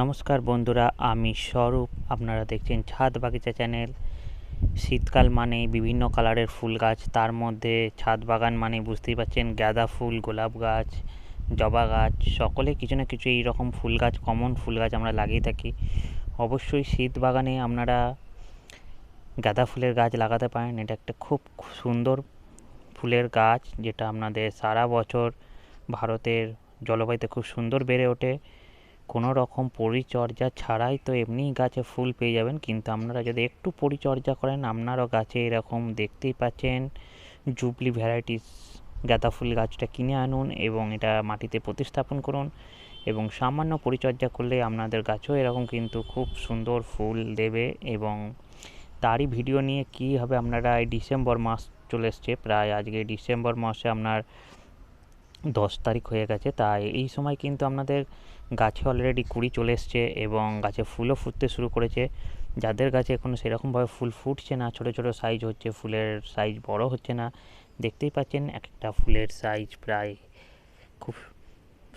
নমস্কার বন্ধুরা, আমি স্বরূপ। আপনারা দেখছেন ছাদ বাগিচা চ্যানেল। শীতকাল মানে বিভিন্ন কালারের ফুল গাছ। তার মধ্যে ছাদ বাগান মানে বুঝতেই পারছেন গাঁদা ফুল, গোলাপ গাছ, জবা গাছ, সকলে কিছু না কিছু এই রকম ফুল গাছ কমন ফুল গাছ আমরা লাগিয়ে থাকি। অবশ্যই শীত বাগানে আপনারা গাঁদা ফুলের গাছ লাগাতে পারেন। এটা একটা খুব সুন্দর ফুলের গাছ, যেটা আপনাদের সারা বছর ভারতের জলবায়ুতে খুব সুন্দর বেড়ে ওঠে। কোনো রকম পরিচর্যা ছাড়াই তো এমনিই গাছে ফুল পেয়ে যাবেন। কিন্তু আপনারা যদি একটু পরিচর্যা করেন, আপনারও গাছে এরকম দেখতেই পাচ্ছেন জুবলি ভ্যারাইটিস গাঁদা ফুল গাছটা কিনে আনুন এবং এটা মাটিতে প্রতিস্থাপন করুন এবং সামান্য পরিচর্যা করলে আপনাদের গাছও এরকম কিন্তু খুব সুন্দর ফুল দেবে এবং তারই ভিডিও নিয়ে কী হবে আপনারা এই ডিসেম্বর মাস চলে এসছে, প্রায় আজকে ডিসেম্বর মাসে আপনার দশ তারিখ হয়ে গেছে। তাই এই সময় কিন্তু আপনাদের গাছে অলরেডি কুড়ি চলে এসছে এবং গাছে ফুলও ফুটতে শুরু করেছে। যাদের গাছে এখনও সেরকমভাবে ফুল ফুটছে না, ছোটো ছোটো সাইজ হচ্ছে, ফুলের সাইজ বড় হচ্ছে না, দেখতেই পাচ্ছেন একটা ফুলের সাইজ প্রায় খুব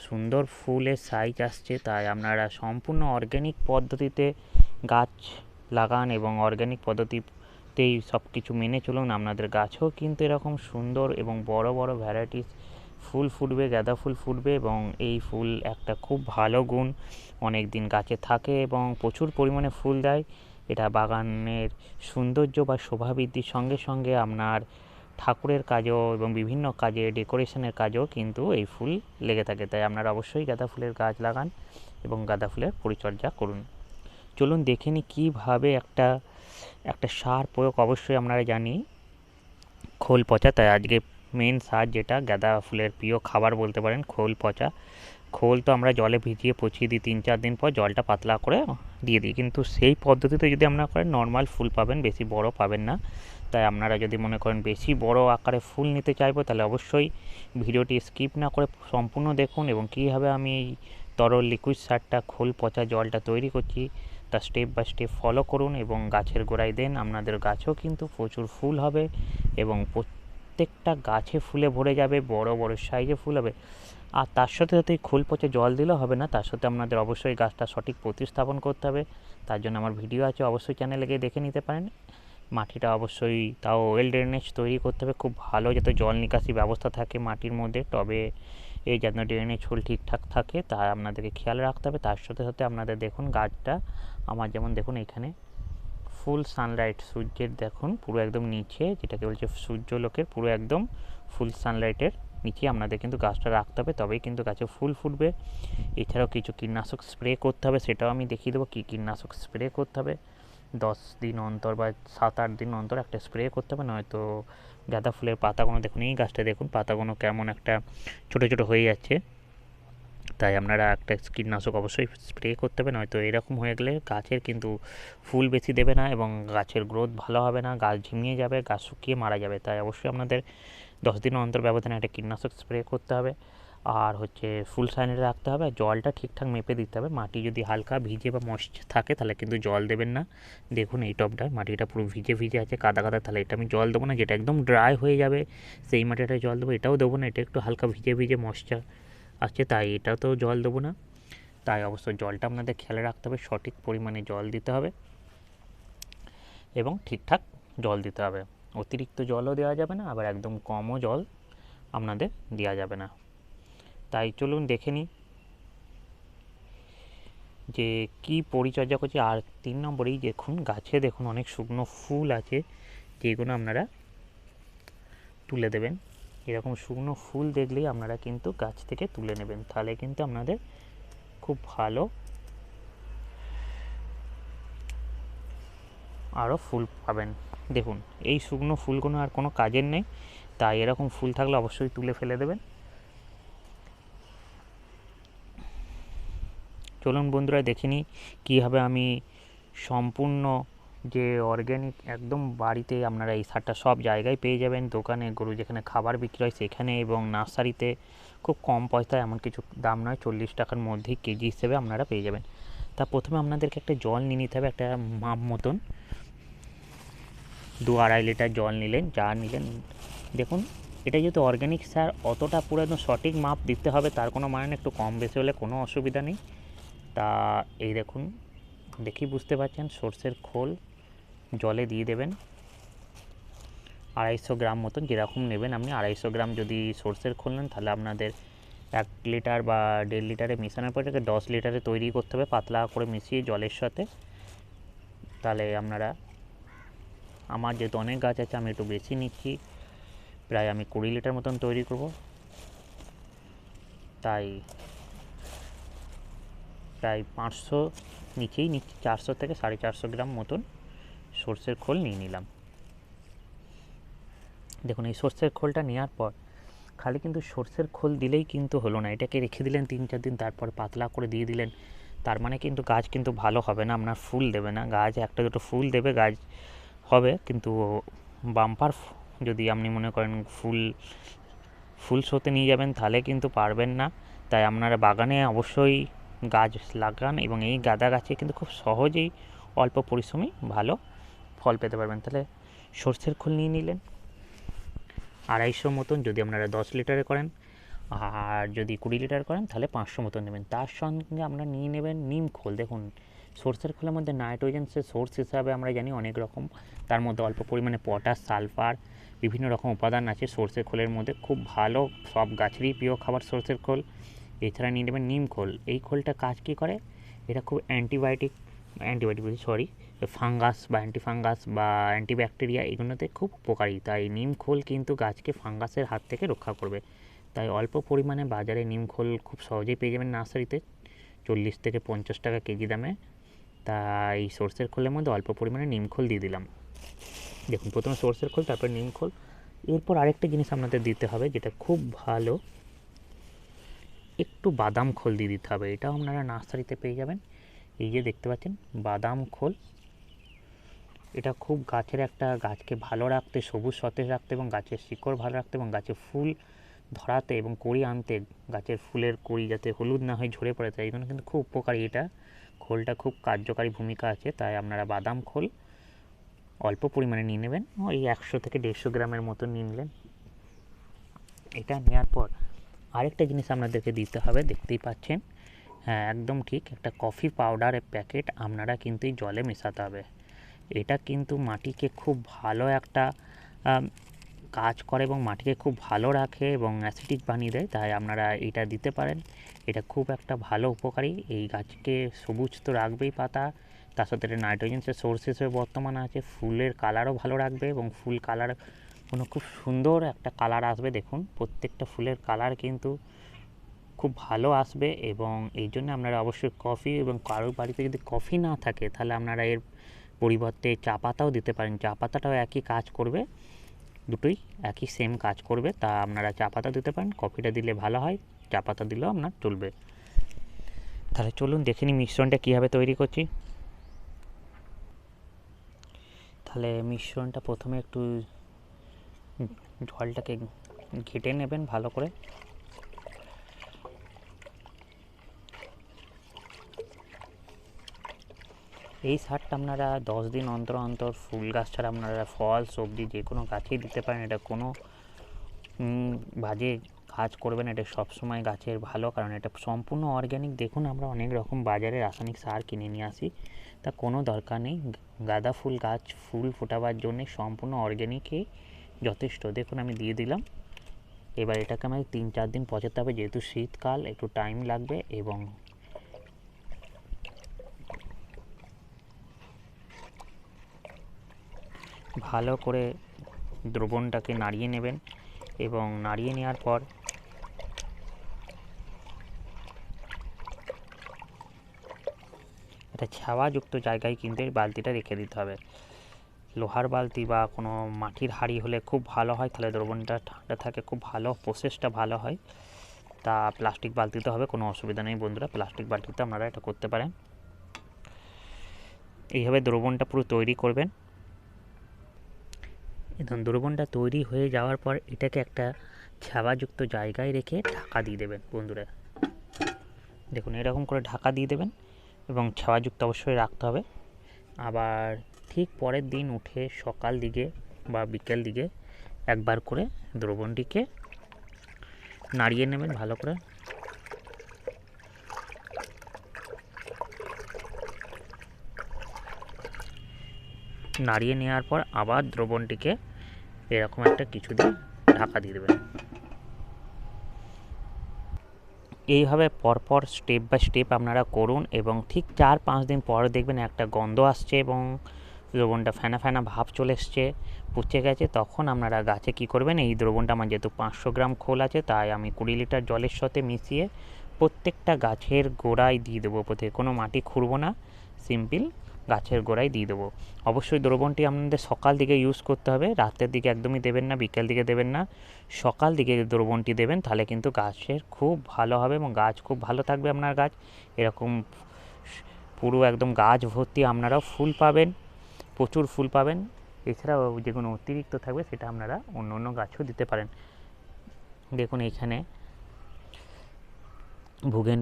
সুন্দর ফুলের সাইজ আসছে। তাই আপনারা সম্পূর্ণ অর্গ্যানিক পদ্ধতিতে গাছ লাগান এবং অর্গ্যানিক পদ্ধতিতেই সব কিছু মেনে চলুন। আপনাদের গাছও কিন্তু এরকম সুন্দর এবং বড় বড় ভ্যারাইটিস ফুল ফুটবে, গাঁদা ফুল ফুটবে এবং এই ফুল একটা খুব ভালো গুণ। অনেক দিন গাছে থাকে এবং প্রচুর পরিমাণে ফুল দেয়। এটা বাগানের সৌন্দর্য বা শোভা বৃদ্ধির সঙ্গে সঙ্গে আপনার ঠাকুরের কাজেও এবং বিভিন্ন কাজে ডেকোরেশনের কাজেও কিন্তু এই ফুল লেগে থাকে। তাই আপনারা অবশ্যই গাঁদা ফুলের গাছ লাগান এবং গাঁদা ফুলের পরিচর্যা করুন। চলুন দেখে নিই কীভাবে একটা একটা সার প্রয়োগ অবশ্যই আপনারা জানি। খোল পচা, তাই আজকে মেন সার যেটা, গাঁদা ফুলের প্রিয় খাবার বলতে পারেন, খোল, পচা। খোল তো আমরা জলে ভিজিয়ে পচিয়ে দিই, তিন চার দিন পর জলটা পাতলা করে দিয়ে দিই। কিন্তু সেই পদ্ধতিতে যদি আপনারা করেন নর্মাল ফুল পাবেন, বেশি বড় পাবেন না। তাই আপনারা যদি মনে করেন বেশি বড় আকারে ফুল নিতে চাইব, তাহলে অবশ্যই ভিডিওটি স্কিপ না করে সম্পূর্ণ দেখুন এবং কীভাবে আমি এই তরল লিকুইড সারটা, খোল, পচা, জলটা তৈরি করছি, তা স্টেপ বাই স্টেপ ফলো করুন এবং গাছের গোড়ায় দেন। আপনাদের গাছও কিন্তু প্রচুর ফুল হবে এবং প্রত্যেকটা গাছে ফুলে ভরে যাবে, বড় বড় সাইজে ফুল হবে। আর তার সাথে সাথে খোল পচে জল দিলেও হবে না, তার সাথে আপনাদের অবশ্যই গাছটা সঠিক প্রতিস্থাপন করতে হবে। তার জন্য আমার ভিডিও আছে, অবশ্যই চ্যানেলে গিয়ে দেখে নিতে পারেন। মাটিটা অবশ্যই তাও ওয়েল ড্রেনেজ তৈরি করতে হবে, খুব ভালো যাতে জল নিকাশি ব্যবস্থা থাকে মাটির মধ্যে টবে এই যেন ড্রেনেজ হোল ঠিকঠাক থাকে, তা আপনাদেরকে খেয়াল রাখতে হবে। তার সাথে সাথে আপনাদের দেখুন গাছটা, আমার যেমন দেখুন এখানে ফুল সানলাইট সূর্যের দেখুন, পুরো একদম নিচে, যেটাকে বলছে সূর্যলোকের পুরো একদম ফুল সানলাইটের নিচে। আপনাদের কিন্তু গাছটা রাখতে হবে, তবেই কিন্তু গাছে ফুল ফুটবে। এছাড়াও কিছু কীটনাশক স্প্রে করতে হবে, সেটাও আমি দেখিয়ে দেবো। কী কীটনাশক স্প্রে করতে হবে? দশ দিন অন্তর বা সাত, আট দিন অন্তর একটা স্প্রে করতে হবে, নয়তো গাঁদা ফুলের পাতাগুলো দেখুন। এই গাছটা দেখুন, পাতাগুলো কেমন একটা ছোটো ছোটো হয়ে যাচ্ছে। তাই আপনারা একটা কীটনাশক অবশ্যই স্প্রে করতে হবে, নয়তো এরকম হয়ে গেলে গাছের কিন্তু ফুল বেশি দেবে না এবং গাছের গ্রোথ ভালো হবে না, গাছ ঝিমিয়ে যাবে, গাছ শুকিয়ে মারা যাবে। তাই অবশ্যই আপনাদের দশ দিন অন্তর ব্যবধানে একটা কীটনাশক স্প্রে করতে হবে। আর হচ্ছে ফুল সাইনে রাখতে হবে, জলটা ঠিকঠাক মেপে দিতে হবে। মাটি যদি হালকা ভিজে বা মশ থাকে তাহলে কিন্তু জল দেবেন না। দেখুন এই টপটা, মাটিটা পুরো ভিজে ভিজে আছে কাদা কাদা, তাহলে এটা আমি জল দেবো না, যেটা একদম ড্রাই হয়ে যাবে, সেই মাটিটায় জল দেবো, এটাও দেবো না, এটা একটু হালকা ভিজে ভিজে মশচা আছে তাই, এটাতেও জল দেবো না। তাই অবশ্য জলটা আপনাদের খেয়াল রাখতে হবে, সঠিক পরিমাণে জল দিতে হবে এবং ঠিকঠাক জল দিতে হবে। অতিরিক্ত জলও দেওয়া যাবে না, আবার একদম কমও জল আপনাদের দেওয়া যাবে না। তাই চলুন দেখে নিই যে কি পরিচর্যা করছি। আর তিন নম্বরেই দেখুন, গাছে দেখুন অনেক শুকনো ফুল আছে, যেগুলো আপনারা তুলে দেবেন। এরকম শুকনো ফুল দেখলেই আপনারা কিন্তু গাছ থেকে তুলে নেবেন। তাহলে কিন্তু আপনাদের খুব ভালো আরও ফুল পাবেন। দেখুন, এই শুকনো ফুলগুলো আর কোনো কাজের নেই, তাই এরকম ফুল থাকলে অবশ্যই তুলে ফেলে দেবেন। চলুন বন্ধুরা, দেখে নিই কীভাবে আমি সম্পূর্ণ যে অর্গ্যানিক একদম বাড়িতে আপনারা এই সারটা সব জায়গায় পেয়ে যাবেন। দোকানে গরু যেখানে খাবার বিক্রি হয় সেখানে এবং নার্সারিতে খুব কম পয়সায় এমন কিছু দাম নয়, চল্লিশ টাকার মধ্যেই কেজি হিসেবে আপনারা পেয়ে যাবেন। তা প্রথমে আপনাদেরকে একটা জল নিয়ে নিতে হবে, একটা মাপ মতন। দু আড়াই লিটার জল নিলেন, যা নিলেন। দেখুন, এটা যেহেতু অর্গ্যানিক সার, অতটা পুরো একদম সঠিক মাপ দিতে হবে, তার কোনো মানে একটু কম বেশি হলে কোনো অসুবিধা নেই। তা এই দেখুন দেখি বুঝতে পারছেন, সর্ষের খোল জলে দিয়ে দেবেন। আড়াইশো গ্রাম মতন যেরকম নেবেন আপনি, আড়াইশো গ্রাম যদি সর্ষের খোল নেন, তাহলে আপনাদের এক লিটার বা দেড় লিটারে মেশানোর পর এটাকে দশ লিটারে তৈরি করতে হবে, পাতলা করে মিশিয়ে জলের সাথে। তাহলে আপনারা, আমার যেহেতু অনেক গাছ আছে, আমি একটু বেশি নিচ্ছি। প্রায় আমি কুড়ি লিটার মতন তৈরি করব। তাই প্রায় পাঁচশো নিচেই নিচ্ছি, চারশো থেকে সাড়ে চারশো গ্রাম মতন। সর্ষের খোল নিয়ে নিলাম। দেখুন, এই সর্ষের খোলটা নেওয়ার পর খালি কিন্তু সর্ষের খোল দিলেই কিন্তু হলো না। এটাকে রেখে দিলেন তিন চার দিন, তারপর পাতলা করে দিয়ে দিলেন। তার মানে কিন্তু গাছ কিন্তু ভালো হবে না, আপনার ফুল দেবে না। গাছ একটা দুটো ফুল দেবে, গাছ হবে, কিন্তু বাম্পার যদি আপনি মনে করেন ফুল ফুল শোতে নিয়ে যাবেন, তাহলে কিন্তু পারবেন না। তাই আপনারা বাগানে অবশ্যই গাছ লাগান এবং এই গাঁদা গাছে কিন্তু খুব সহজেই অল্প পরিশ্রমে ভালো ফল পেতে পারবেন। তাহলে সর্ষের খোল নিয়ে নিলেন। আড়াইশো মতন যদি আপনারা দশ লিটারে করেন, আর যদি কুড়ি লিটার করেন, তাহলে পাঁচশো মতন নেবেন। তার সঙ্গে আপনারা নিয়ে নেবেন নিম খোল। দেখুন, সর্ষের খোলের মধ্যে নাইট্রোজেন্সের সোর্স হিসাবে আমরা জানি অনেক রকম। তার মধ্যে অল্প পরিমাণে পটাশ, সালফার, বিভিন্ন রকম উপাদান আছে সর্ষের খোলের মধ্যে। খুব ভালো, সব গাছেরই প্রিয় খাবার সর্ষের খোল। এছাড়া নিয়ে নেবেন নিম খোল। এই খোলটা কাজ কী করে? এটা খুব অ্যান্টিবায়োটিক অ্যান্টিবায়োটিক সরি। ফাঙ্গাস বা অ্যান্টিফাঙ্গাস বা অ্যান্টিব্যাকটেরিয়া এগুলোতে খুব উপকারী। তাই নিম খোল কিন্তু গাছকে ফাঙ্গাসের হাত থেকে রক্ষা করবে। তাই অল্প পরিমাণে বাজারে নিম খোল খুব সহজেই পেয়ে যাবেন নার্সারিতে। চল্লিশ থেকে পঞ্চাশ টাকা কেজি দামে। তাই সর্ষের খোলের মধ্যে অল্প পরিমাণে নিম খোল দিয়ে দিলাম। দেখুন, প্রথমে সর্ষের খোল, তারপর নিম খোল। এরপর আরেকটা জিনিস আপনাদের দিতে হবে যেটা খুব ভালো। একটু বাদাম খোল দিয়ে দিতে হবে। এটাও আপনারা নার্সারিতে পেয়ে যাবেন। এই যে দেখতে পাচ্ছেন, বাদাম খোল। এটা খুব গাছের একটা, গাছকে ভালো রাখতে, সবুজ, সতেজ রাখতে এবং গাছের শিকড় ভালো রাখতে এবং গাছের ফুল ধরাতে এবং কড়ি আনতে, গাছের ফুলের কড়ি যাতে হলুদ না হয়ে ঝরে পড়ে, তাই জন্য কিন্তু খুব উপকারী এটা। খোলটা খুব কার্যকারী ভূমিকা আছে, তাই আপনারা বাদাম খোল অল্প পরিমাণে নিয়ে নেবেন, ওই একশো থেকে দেড়শো গ্রামের মতো নিয়ে নিলেন। এটা নেওয়ার পর আরেকটা জিনিস আপনাদেরকে দিতে হবে, দেখতেই পাচ্ছেন। হ্যাঁ একদম ঠিক, একটা কফি পাউডারের প্যাকেট আপনারা কিন্তু জলে মেশাতে হবে। এটা কিন্তু মাটিকে খুব ভালো একটা কাজ করে এবং মাটিকে খুব ভালো রাখে এবং অ্যাসিডিক বানিয়ে দেয়, তাই আপনারা এটা দিতে পারেন। এটা খুব একটা ভালো উপকারী। এই গাছকে সবুজ তো রাখবেই পাতা, তার সাথে এটা নাইট্রোজেন্সের সোর্স হিসেবে বর্তমানে আছে, ফুলের কালারও ভালো রাখবে এবং ফুল কালার কোনো খুব সুন্দর একটা কালার আসবে। দেখুন, প্রত্যেকটা ফুলের কালার কিন্তু খুব ভালো আসবে এবং এই জন্য আপনারা অবশ্যই কফি এবং কারোর বাড়িতে যদি কফি না থাকে, তাহলে আপনারা এর পরিবর্তে চা পাতাও দিতে পারেন। চা পাতাটাও একই কাজ করবে, দুটোই একই সেম কাজ করবে। তা আপনারা চা পাতা দিতে পারেন, কফিটা দিলে ভালো হয়, চা পাতা দিলেও আপনার চলবে। তাহলে চলুন দেখে নিই মিশ্রণটা কীভাবে তৈরি করছি। তাহলে মিশ্রণটা প্রথমে একটু জলটাকে ঘেটে নেবেন ভালো করে। এই সারটা আপনারা দশ দিন অন্তর অন্তর ফুল গাছ ছাড়া আপনারা ফল, সবজি যে কোনো গাছেই দিতে পারেন। এটা কোনো বাজে কাজ করবে না। এটা সবসময় গাছের ভালো, কারণ এটা সম্পূর্ণ অর্গ্যানিক দেখুন, আমরা অনেক রকম বাজারে রাসায়নিক সার কিনে নিয়ে আসি। তা কোনো দরকার নেই। গাঁদা ফুল গাছ, ফুল ফোটাবার জন্যে সম্পূর্ণ অর্গ্যানিকই যথেষ্ট। দেখুন, আমি দিয়ে দিলাম। এবার এটাকে আমাকে তিন চার দিন পচাতে হবে। যেহেতু শীতকাল, একটু টাইম লাগবে এবং ভালো করে দ্রবণটাকে নাড়িয়ে নেবেন এবং নাড়িয়ে নেওয়ার পর একটা ছাওয়াযুক্ত জায়গায় কিন্তু এই বালতিটা রেখে দিতে হবে। লোহার বালতি বা কোনো মাটির হাঁড়ি হলে খুব ভালো হয়, তাহলে দ্রবণটা ঠান্ডা থাকে, খুব ভালো প্রসেসটা ভালো হয়। তা প্লাস্টিক বালতিতে হবে, কোনো অসুবিধা নেই বন্ধুরা প্লাস্টিক বালতিতে আপনারা এটা করতে পারেন। এইভাবে দ্রবণটা পুরো তৈরি করবেন। ধুন্দুরবনটা তৈরি হয়ে যাওয়ার পর এটাকে একটা ছাবাযুক্ত জায়গায় রেখে ঢাকা দিয়ে দেবেন, বন্ধুরা। দেখুন, এরকম করে ঢাকা দিয়ে দেবেন এবং ছাবাযুক্ত অবশ্যই রাখতে হবে। আবার ঠিক পরের দিন উঠে সকাল দিকে বা বিকেল দিকে একবার করে দ্রবণটিকে নাড়িয়ে নেবেন ভালো করে। নাড়িয়ে নেওয়ার পর আবার দ্রবণটিকে এরকম একটা কিছু দিয়ে ঢাকা দিয়ে দেবেন। এইভাবে পরপর স্টেপ বাই স্টেপ আপনারা করুন এবং ঠিক চার পাঁচ দিন পর দেখবেন একটা গন্ধ আসছে এবং দ্রবণটা ফেনা ফেনা ভাব চলে এসছে, পুচে গেছে। তখন আপনারা গাছে কি করবেন? এই দ্রবণটা আমার যেহেতু পাঁচশো গ্রাম খোল আছে, তাই আমি কুড়ি লিটার জলের সাথে মিশিয়ে প্রত্যেকটা গাছের গোড়ায় দিয়ে দেবো। প্রত্যেক কোনো মাটি খুঁড়বো না সিম্পল গাছের গোড়ায় দিয়ে দেবো। অবশ্যই দ্রবণটি আপনাদের সকাল দিকে ইউজ করতে হবে। রাতের দিকে একদমই দেবেন না, বিকেল দিকে দেবেন না। সকাল দিকে দ্রবণটি দেবেন, তাহলে কিন্তু গাছের খুব ভালো হবে এবং গাছ খুব ভালো থাকবে আপনার গাছ। এরকম পুরো একদম গাছ ভর্তি আপনারাও ফুল পাবেন, প্রচুর ফুল পাবেন। এছাড়াও যে কোনো অতিরিক্ত থাকবে, সেটা আপনারা অন্য অন্য গাছও দিতে পারেন। দেখুন এখানে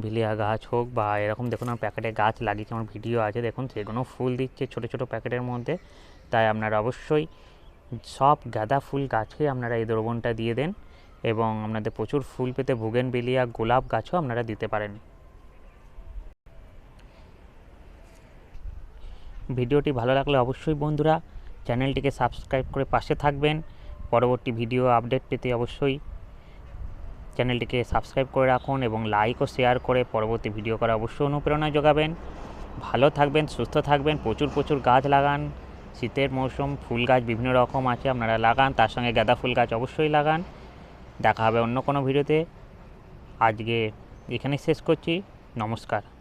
ভিলিয়া গাছ হোক বা এরকম দেখুন আমার প্যাকেটে গাছ লাগিয়েছে, আমার ভিডিও আছে, দেখুন সেগুলো ফুল দিচ্ছে ছোট ছোট প্যাকেটের মধ্যে। তাই আপনারা অবশ্যই সব গাঁদা ফুল গাছে আপনারা এই দ্রবণটা দিয়ে দেন এবং আপনাদের প্রচুর ফুল পেতে ভিলিয়া গোলাপ গাছও আপনারা দিতে পারেন। ভিডিওটি ভালো লাগলে অবশ্যই বন্ধুরা চ্যানেলটিকে সাবস্ক্রাইব করে পাশে থাকবেন। পরবর্তী ভিডিও আপডেট পেতে অবশ্যই চ্যানেলটিকে সাবস্ক্রাইব করে রাখুন এবং লাইক ও শেয়ার করে পরবর্তী ভিডিও করা অবশ্যই অনুপ্রেরণা যোগাবেন। ভালো থাকবেন, সুস্থ থাকবেন, প্রচুর প্রচুর গাছ লাগান। শীতের মৌসুম, ফুল গাছ বিভিন্ন রকম আছে, আপনারা লাগান, তার সঙ্গে গাঁদা ফুল গাছ অবশ্যই লাগান। দেখা হবে অন্য কোনো ভিডিওতে আজকে এখানে শেষ করছি। নমস্কার।